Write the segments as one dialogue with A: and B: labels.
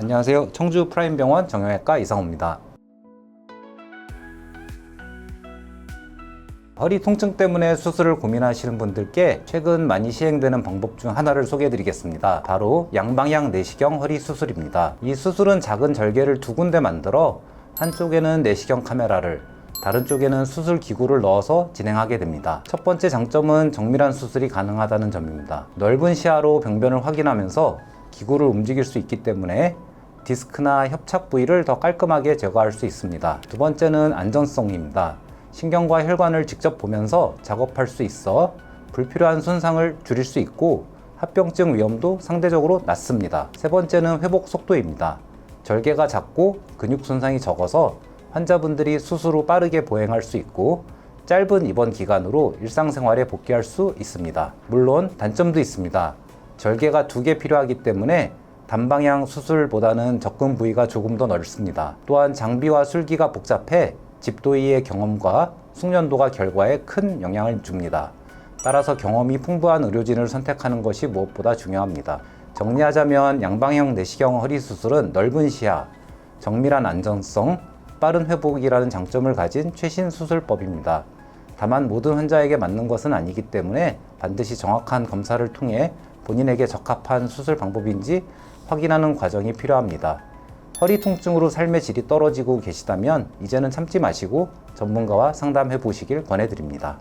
A: 안녕하세요. 청주 프라임병원 정형외과 이상호입니다. 허리 통증 때문에 수술을 고민하시는 분들께 최근 많이 시행되는 방법 중 하나를 소개해 드리겠습니다. 바로 양방향 내시경 허리 수술입니다. 이 수술은 작은 절개를 두 군데 만들어 한쪽에는 내시경 카메라를 다른 쪽에는 수술 기구를 넣어서 진행하게 됩니다. 첫 번째 장점은 정밀한 수술이 가능하다는 점입니다. 넓은 시야로 병변을 확인하면서 기구를 움직일 수 있기 때문에 디스크나 협착 부위를 더 깔끔하게 제거할 수 있습니다. 두 번째는 안전성입니다. 신경과 혈관을 직접 보면서 작업할 수 있어 불필요한 손상을 줄일 수 있고 합병증 위험도 상대적으로 낮습니다. 세 번째는 회복 속도입니다. 절개가 작고 근육 손상이 적어서 환자분들이 수술 후 빠르게 보행할 수 있고 짧은 입원 기간으로 일상생활에 복귀할 수 있습니다. 물론 단점도 있습니다. 절개가 두 개 필요하기 때문에 단방향 수술보다는 접근 부위가 조금 더 넓습니다. 또한 장비와 술기가 복잡해 집도의의 경험과 숙련도가 결과에 큰 영향을 줍니다. 따라서 경험이 풍부한 의료진을 선택하는 것이 무엇보다 중요합니다. 정리하자면 양방향 내시경 허리 수술은 넓은 시야, 정밀한 안전성, 빠른 회복이라는 장점을 가진 최신 수술법입니다. 다만 모든 환자에게 맞는 것은 아니기 때문에 반드시 정확한 검사를 통해 본인에게 적합한 수술 방법인지 확인하는 과정이 필요합니다. 허리 통증으로 삶의 질이 떨어지고 계시다면 이제는 참지 마시고 전문가와 상담해 보시길 권해드립니다.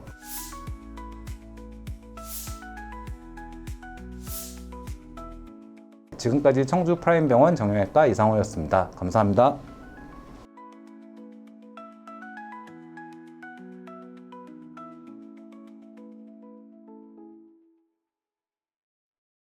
A: 지금까지 청주 프라임병원 정형외과 이상호였습니다. 감사합니다.